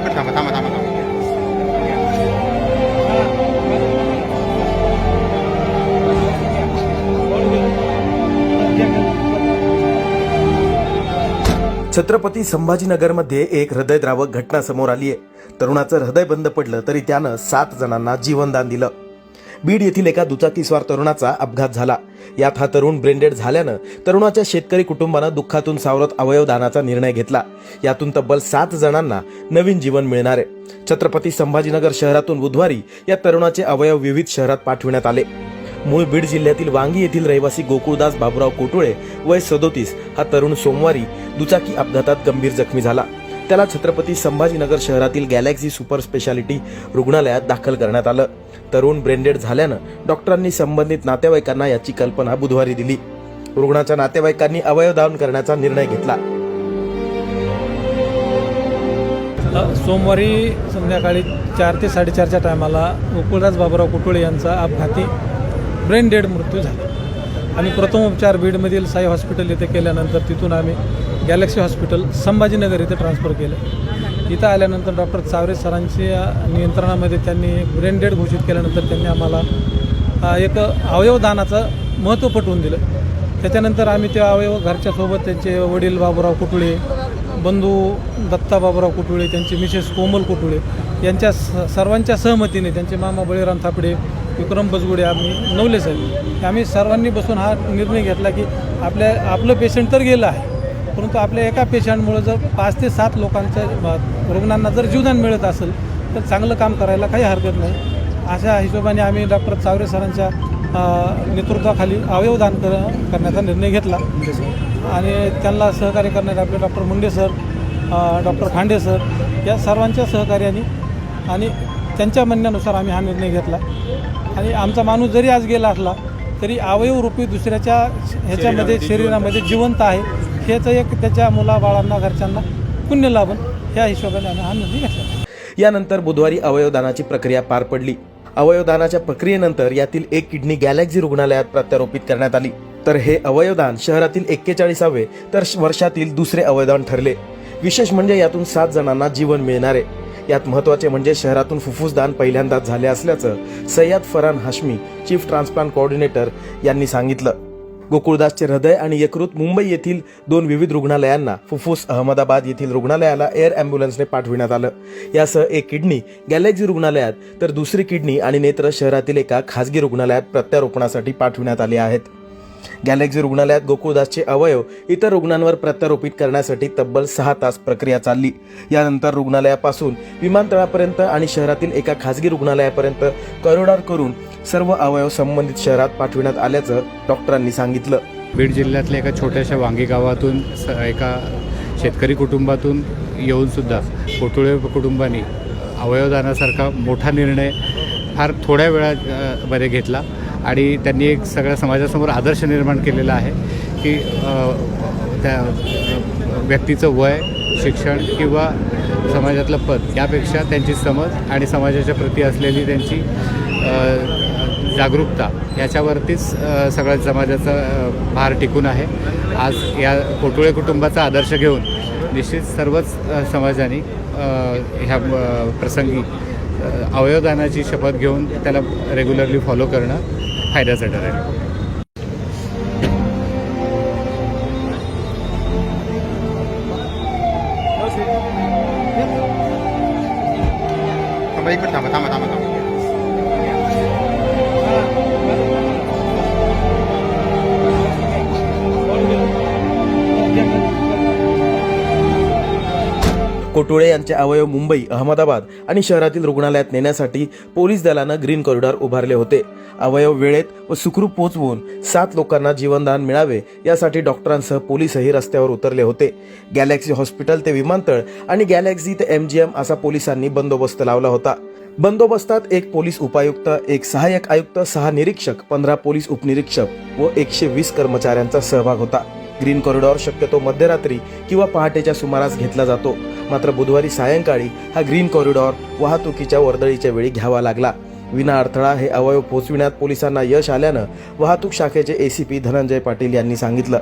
एक मिनिट थांबा थांबा थांबा थांबा छत्रपती संभाजीनगरमध्ये एक हृदयद्रावक घटना समोर आली आहे तरुणाचं हृदय बंद पडलं तरी त्यानं सात जणांना जीवनदान दिलं. बीड येथील एका दुचाकीस्वार तरुणाचा अपघात झाला. यात हा तरुण ब्रेंडेड झाल्यानं तरुणाच्या शेतकरी कुटुंबानं दुःखातून सावरत अवयवदानाचा निर्णय घेतला. यातून तब्बल सात जणांना नवीन जीवन मिळणार. आहे छत्रपती संभाजीनगर शहरातून बुधवारी या तरुणाचे अवयव विविध शहरात पाठविण्यात आले. मूळ बीड जिल्ह्यातील वांगी येथील रहिवासी गोकुळदास बाबुराव कोटुळे वय सदोतीस हा तरुण सोमवारी दुचाकी अपघातात गंभीर जखमी झाला. त्याला छत्रपती संभाजीनगर शहरातील गॅलेक्सी सुपर स्पेशालिटी रुग्णालयात दाखल करण्यात आलं. तरुण ब्रेंडेड झाल्यानं डॉक्टरांनी संबंधित नातेवाईकांना याची कल्पना बुधवारी दिली. रुग्णाच्या नातेवाईकांनी अवयवदान करण्याचा निर्णय घेतला. सोमवारी संध्याकाळी चार ते साडेचारच्या टायमाला गोकुळदास बाबुराव कुटुळे यांचा अपघाती ब्रेन डेड मृत्यू झाला. आणि प्रथमोपचार बीडमधील साई हॉस्पिटल येथे केल्यानंतर तिथून आम्ही गॅलेक्सी हॉस्पिटल संभाजीनगर इथे ट्रान्सफर केलं. इथं आल्यानंतर डॉक्टर चावरे सरांच्या नियंत्रणामध्ये त्यांनी ब्रेन डेड घोषित केल्यानंतर त्यांनी आम्हाला एक अवयवदानाचं महत्त्व पटवून दिलं. त्याच्यानंतर आम्ही ते अवयव घरच्यासोबत त्यांचे वडील बाबुराव कुटुळे बंधू दत्ता बाबूराव कुटुळे त्यांचे मिसेस कोमल कुटुळे यांच्या स सर्वांच्या सहमतीने त्यांचे मामा बळीराम थापडे विक्रम बसगुडे आम्ही नवले साहेब. आम्ही सर्वांनी बसून हा निर्णय घेतला की आपल्या आपलं पेशंट तर गेलं आहे. परंतु आपल्या एका पेशंटमुळं जर पाच ते सात लोकांच्या रुग्णांना जर जीवदान मिळत असेल तर चांगलं काम करायला काही हरकत नाही. अशा हिशोबाने आम्ही डॉक्टर चावरे सरांच्या नेतृत्वाखाली अवयवदान कर करण्याचा निर्णय घेतला. आणि त्यांना सहकार्य करणारे आपले doctor Munde sir doctor Khande sir या सर्वांच्या सहकार्याने आणि त्यांच्या म्हणण्यानुसार आम्ही हा निर्णय घेतला. आणि आमचा माणूस जरी आज गेला असला तरी अवयवरूपी दुसऱ्याच्या ह्याच्यामध्ये शरीरामध्ये जिवंत आहे. ह्याचं एक त्याच्या मुलाबाळांना घरच्यांना पुण्य लाभन ह्या हिशोबाने आम्ही हा निर्णय घेतला. यानंतर बुधवारी अवयवदानाची प्रक्रिया पार पडली. अवयवदानाच्या प्रक्रियेनंतर यातील एक किडनी गॅलेक्सी रुग्णालयात प्रत्यारोपित करण्यात आली. तर हे अवयवदान शहरातील एक्केचाळीसावे तर वर्षातील दुसरे अवयवदान ठरले. विशेष म्हणजे यातून सात जणांना जीवन मिळणार आहे. यात महत्त्वाचे म्हणजे शहरातून फुफ्फुसदान पहिल्यांदाच झाले असल्याचं Sayyad Farhan Hashmi chief transplant coordinator यांनी सांगितलं. गोकुळदासचे हृदय आणि यकृत मुंबई येथील दोन विविध रुग्णालयांना फुफ्फुस अहमदाबाद येथील रुग्णालयाला एअर अँब्युलन्सने पाठविण्यात आलं. यासह एक किडनी गॅलेक्सी रुग्णालयात तर दुसरी किडनी आणि नेत्र शहरातील एका खासगी रुग्णालयात प्रत्यारोपणासाठी पाठविण्यात आले आहेत. गॅलेक्सी रुग्णालयात गोकुळदासचे अवयव इतर रुग्णांवर प्रत्यारोपित करण्यासाठी तब्बल सहा तास प्रक्रिया चालली. यानंतर रुग्णालयापासून विमानतळापर्यंत आणि शहरातील एका खासगी रुग्णालयापर्यंत कॉरिडॉर करून सर्व अवयव संबंधित शहरात पाठविण्यात आल्याचं डॉक्टरांनी सांगितलं. बीड जिल्ह्यातल्या एका छोट्याशा वांगी गावातून स एका शेतकरी कुटुंबातून येऊनसुद्धा कोटुळे कुटुंबाने अवयवदानासारखा मोठा निर्णय फार थोड्या वेळामध्ये घेतला. आणि त्यांनी एक सगळ्या समाजासमोर आदर्श निर्माण केलेला आहे की त्या व्यक्तीचं वय शिक्षण किंवा समाजातलं पद यापेक्षा त्यांची समज आणि समाजाच्या प्रती असलेली त्यांची जागरूकता याच्यावरतीच सगळ्या समाजाचा भार टिकून आहे. आज या कोटुळे कुटुंबाचा आदर्श घेऊन निश्चित सर्वच समाजाने ह्या प्रसंगी अवयवदानाची शपथ घेऊन त्याला रेग्युलरली फॉलो करणं फायद्याचं ठरेल थांबा एक मिनिट थांबा थांबा थांबा थांबा. कोटुळे यांचे अवयव मुंबई अहमदाबाद आणि शहरातील रुग्णालयात नेण्यासाठी पोलीस दलानं ग्रीन कॉरिडॉर उभारले होते. अवयव वेळेत व सुखरूप पोहोचवून सात लोकांना जीवनदान मिळावे यासाठी डॉक्टरांसह पोलीसही रस्त्यावर उतरले होते. गॅलेक्सी हॉस्पिटल ते विमानतळ आणि गॅलेक्सी ते एमजीएम असा पोलिसांनी बंदोबस्त लावला होता. बंदोबस्तात एक पोलीस उपायुक्त एक सहाय्यक आयुक्त सहा निरीक्षक पंधरा पोलीस उपनिरीक्षक व एकशे वीस कर्मचाऱ्यांचा सहभाग होता. ग्रीन कॉरिडॉर शक्यतो मध्यरात्री किंवा पहाटेच्या सुमारास घेतला जातो. मात्र बुधवारी सायंकाळी हा ग्रीन कॉरिडॉर वाहतुकीच्या वर्दळीच्या वेळी घ्यावा लागला. विना अडथळा हे अवयव पोचविण्यात पोलिसांना यश आल्यानं वाहतूक शाखेचे एसीपी धनंजय पाटील यांनी सांगितलं.